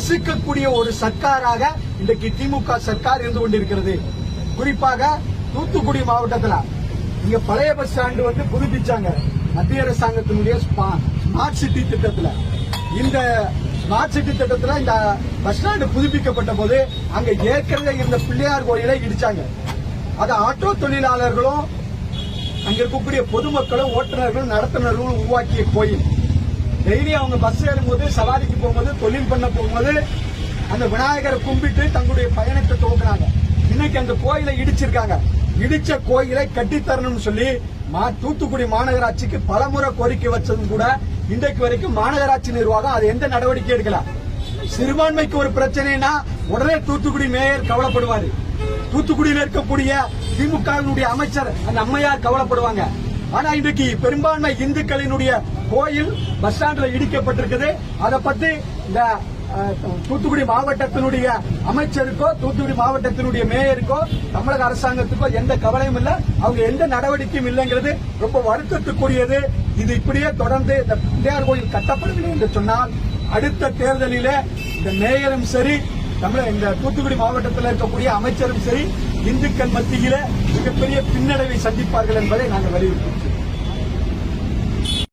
நசுக்கக்கூடிய ஒரு சர்க்காராக இன்றைக்கு திமுக சர்க்கார் இருந்து கொண்டிருக்கிறது. குறிப்பாக தூத்துக்குடி மாவட்டத்தில் இங்க பழைய பஸ் ஸ்டாண்டு வந்து புதுப்பிச்சாங்க. மத்திய அரசாங்கத்தினுடைய ஸ்மார்ட் சிட்டி திட்டத்தில். இந்த ஸ்மார்ட் சிட்டி திட்டத்தில் இந்த பஸ் ஸ்டாண்டு புதுப்பிக்கப்பட்ட போது அங்க ஏற்கனவே இருந்த பிள்ளையார் கோயிலை இடிச்சாங்க. அது ஆட்டோ தொழிலாளர்களும் அங்க இருக்கக்கூடிய பொதுமக்களும் ஓட்டுநர்களும் நடத்துனர்களும் உருவாக்கிய கோயில். டெய்லி அவங்க பஸ் ஏறும்போது சவாரிக்கு போகும்போது தொழில் பண்ண போகும்போது அந்த விநாயகரை கும்பிட்டு தங்களுடைய பயணத்தை துவக்கினாங்க. இன்னைக்கு அந்த கோயிலை இடிச்சிருக்காங்க. இடிச்ச கோயிலை கட்டித்தரணும்னு சொல்லி மா- தூத்துக்குடி மாநகராட்சிக்கு பலமுறை கோரிக்கை வச்சதும் கூட இன்றைக்கு வரைக்கும் மாநகராட்சி நிர்வாகம் அது எந்த நடவடிக்கை எடுக்கல. சிறுபான்மைக்கு ஒரு பிரச்சனைனா உடனே தூத்துக்குடி மேயர் கவலைப்படுவாரு. தூத்துக்குடியில் இருக்கக்கூடிய திமுகவினுடைய அமைச்சர் அந்த அம்மையார் கவலைப்படுவாங்க. ஆனா இன்றைக்கு பெரும்பான்மை இந்துக்களினுடைய கோயில் பஸ் ஸ்டாண்ட்ல இடிக்கப்பட்டிருக்குது. அதை பத்தி இந்த தூத்துக்குடி மாவட்டத்தினுடைய அமைச்சருக்கோ தூத்துக்குடி மாவட்டத்தினுடைய மேயருக்கோ தமிழக அரசாங்கத்துக்கோ எந்த கவலையும் இல்ல. அவங்க எந்த நடவடிக்கையும் இல்லைங்கிறது ரொம்ப வருத்தத்துக்குரியது. இது இப்படியே தொடர்ந்து இந்த பிள்ளையார் கோயில் கட்டப்படவில்லை என்று சொன்னால் அடுத்த தேர்தலில் இந்த மேயரும் சரி தமிழக இந்த தூத்துக்குடி மாவட்டத்தில் இருக்கக்கூடிய அமைச்சரும் சரி இந்துக்கள் மத்தியில மிகப்பெரிய பின்னடைவை சந்திப்பார்கள் என்பதை நாங்கள் வலியுறுத்துகிறோம்